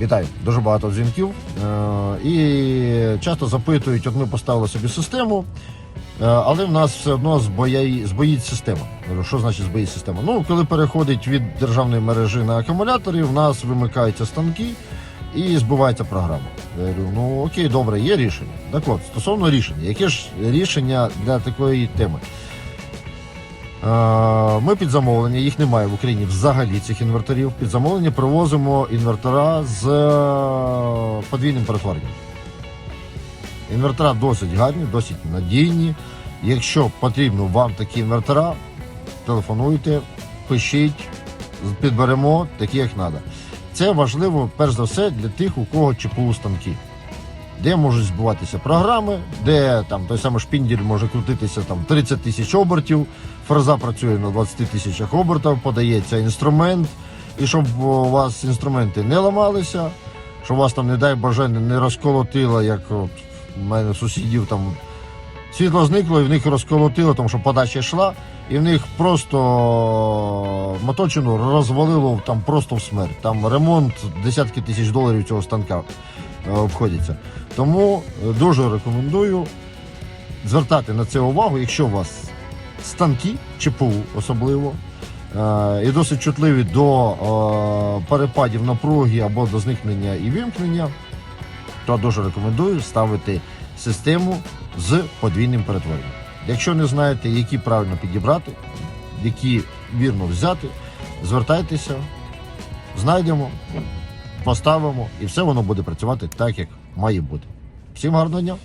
Вітаю, дуже багато дзвінків. Е, І часто запитують, от ми поставили собі систему, е, але в нас все одно збояє- збоїть система. Що значить збоїть система? Ну, коли переходить від державної мережі на акумуляторі, в нас вимикаються станки і збивається програма. Я говорю, ну окей, добре, є рішення. Так от, стосовно рішення, яке ж рішення для такої теми? Е, Ми під замовлення, їх немає в Україні взагалі цих інверторів. Під замовлення привозимо інвертора з е, подвійним перетворенням. Інвертора досить гарні, досить надійні. Якщо потрібно вам такі інвертора, телефонуйте, пишіть, підберемо такі, як треба. Це важливо, перш за все, для тих, у кого ЧПУ станки. Де можуть збиватися програми, де там той самий шпіндель може крутитися там 30 тисяч обертів, фреза працює на 20 тисячах обертів, подається інструмент, і щоб у вас інструменти не ламалися, щоб вас там, не дай бажання, не розколотило, як от у мене сусідів там світло зникло, і в них розколотило, тому що подача йшла, і в них просто моточину розвалило там просто в смерть. Там ремонт десятки тисяч доларів цього станка е, обходиться. Тому е, дуже рекомендую звертати на це увагу, якщо у вас станки, ЧПУ особливо, е, і досить чутливі до перепадів напруги або до зникнення і вимкнення, то дуже рекомендую ставити систему з подвійним перетворенням. Якщо не знаєте, які правильно підібрати, які вірно взяти, звертайтеся, знайдемо, поставимо, і все воно буде працювати так, як має бути. Всім гарного дня!